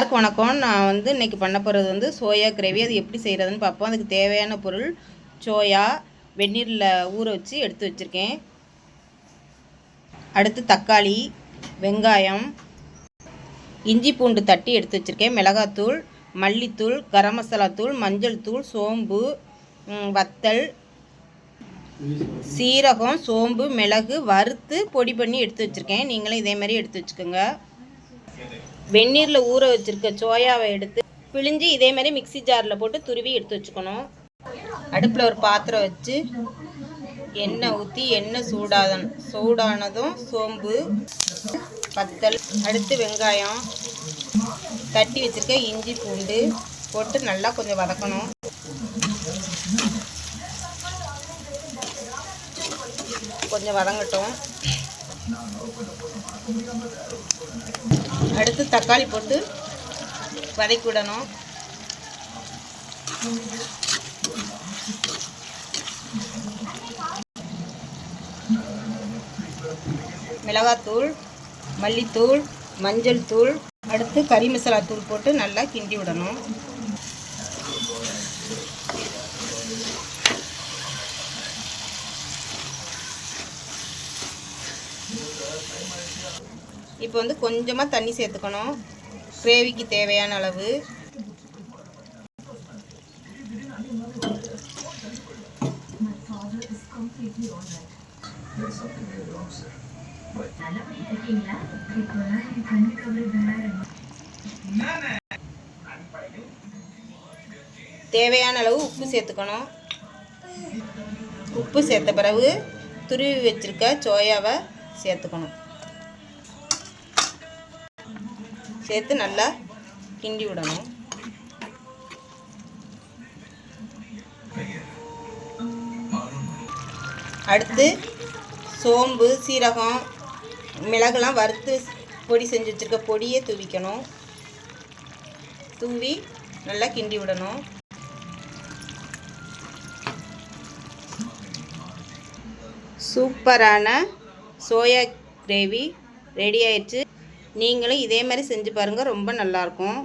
எல்லாருக்கும் வணக்கம். நான் வந்து இன்றைக்கி பண்ண போகிறது வந்து சோயா கிரேவி. அது எப்படி செய்கிறதுன்னு பார்ப்போம். அதுக்கு தேவையான பொருள் சோயா வெந்நீரில் ஊற வச்சு எடுத்து வச்சுருக்கேன். அடுத்து தக்காளி வெங்காயம் இஞ்சி பூண்டு தட்டி எடுத்து வச்சுருக்கேன். மிளகாத்தூள் மல்லித்தூள் கரம் மசாலாத்தூள் மஞ்சள் தூள் சோம்பு வத்தல் சீரகம் சோம்பு மிளகு வறுத்து பொடி பண்ணி எடுத்து வச்சுருக்கேன். நீங்களும் இதே எடுத்து வச்சுக்கோங்க. வெந்நீரில் ஊற வச்சுருக்க சோயாவை எடுத்து பிழிஞ்சு இதே மாதிரி மிக்ஸி ஜாரில் போட்டு துருவி எடுத்து வச்சுக்கணும். அடுப்பில் ஒரு பாத்திரம் வச்சு எண்ணெய் ஊற்றி எண்ணெய் சூடாதன் சூடானதும் சோம்பு பத்தல் அடுத்து வெங்காயம் தட்டி வச்சுருக்க இஞ்சி பூண்டு போட்டு நல்லா கொஞ்சம் வதக்கணும். கொஞ்சம் வதங்கட்டும். அடுத்து தக்காளி போட்டு வதக்கி விடணும். மிளகாத்தூள் மல்லித்தூள் மஞ்சள் தூள் அடுத்து கறி மசாலா தூள் போட்டு நல்லா கிண்டி விடணும். இப்போ வந்து கொஞ்சமாக தண்ணி சேர்த்துக்கணும். கிரேவிக்கு தேவையான அளவு. தேவையான அளவு உப்பு சேர்த்துக்கணும். உப்பு சேர்த்த பிறகு துருவி வச்சிருக்க சோயாவை சேர்த்துக்கணும். சேர்த்து நல்லா கிண்டி விடணும். அடுத்து சோம்பு சீரகம் மிளகுலாம் வறுத்து பொடி செஞ்சு வச்சுருக்க பொடியை தூவிக்கணும். தூவி நல்லா கிண்டி விடணும். சூப்பரான சோயா கிரேவி ரெடி ஆயிடுச்சு. நீங்களும் இதே மாதிரி செஞ்சு பாருங்கள் ரொம்ப நல்லாயிருக்கும்